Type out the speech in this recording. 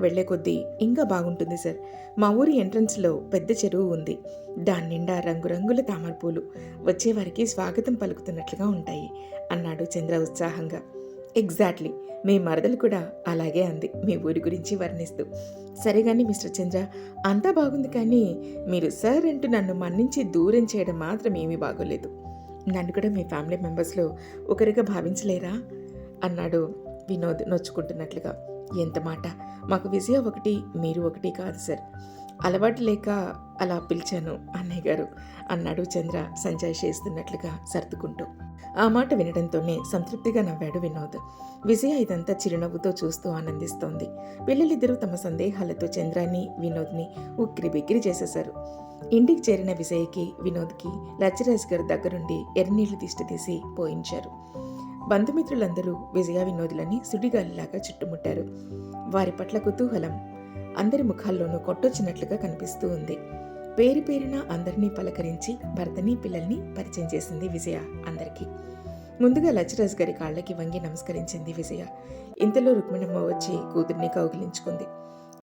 లోపలికి వెళ్ళే కొద్దీ ఇంకా బాగుంటుంది సార్. మా ఊరి ఎంట్రన్స్లో పెద్ద చెరువు ఉంది. దాని నిండా రంగురంగుల తామర పూలు వచ్చేవారికి స్వాగతం పలుకుతున్నట్లుగా ఉంటాయి అన్నాడు చంద్ర ఉత్సాహంగా. ఎగ్జాక్ట్లీ మీ మరదలు కూడా అలాగే అంది. మీ ఊరి గురించి వర్ణిస్తూ. సరే కానీ మిస్టర్ చంద్ర అంతా బాగుంది కానీ మీరు సార్ అంటూ నన్ను మన్నించి దూరం చేయడం మాత్రం ఏమీ బాగోలేదు. నన్ను కూడా మీ ఫ్యామిలీ మెంబర్స్లో ఒకరిగా భావించలేరా? అన్నాడు వినోద్ నొచ్చుకుంటున్నట్లుగా. ఎంత మాట? మాకు విజయ ఒకటి మీరు ఒకటి కాదు సార్. అలవాటు లేక అలా పిలిచాను అన్నయ్య గారు. అన్నాడు చంద్ర సంజయ్ చేస్తున్నట్లుగా సర్దుకుంటూ. ఆ మాట వినడంతోనే సంతృప్తిగా నవ్వాడు వినోద్. విజయ ఇదంతా చిరునవ్వుతో చూస్తూ ఆనందిస్తోంది. పిల్లలిద్దరూ తమ సందేహాలతో చంద్రాన్ని వినోద్ని ఉక్కిరి బిక్కిరి చేసేశారు. ఇంటికి చేరిన విజయ్కి వినోద్కి లచ్చరాజ్ గారు దగ్గరుండి ఎర్రనీళ్ళు దిష్టి తీసి పోయించారు. బంధుమిత్రులందరూ విజయ వినోదులని సుడిగాలిలాగా చుట్టుముట్టారు. వారి పట్ల కుతూహలం అందరి ముఖాల్లోనూ కొట్టొచ్చినట్లుగా కనిపిస్తూ ఉంది. పేరు పేరున అందరినీ పలకరించి భర్తని పిల్లల్ని పరిచయం చేసింది విజయ అందరికీ. ముందుగా లచ్చరాజు గారి కాళ్ళకి వంగి నమస్కరించింది విజయ. ఇంతలో రుక్మిణమ్మ వచ్చి కూతుర్ని కౌగిలించుకుంది.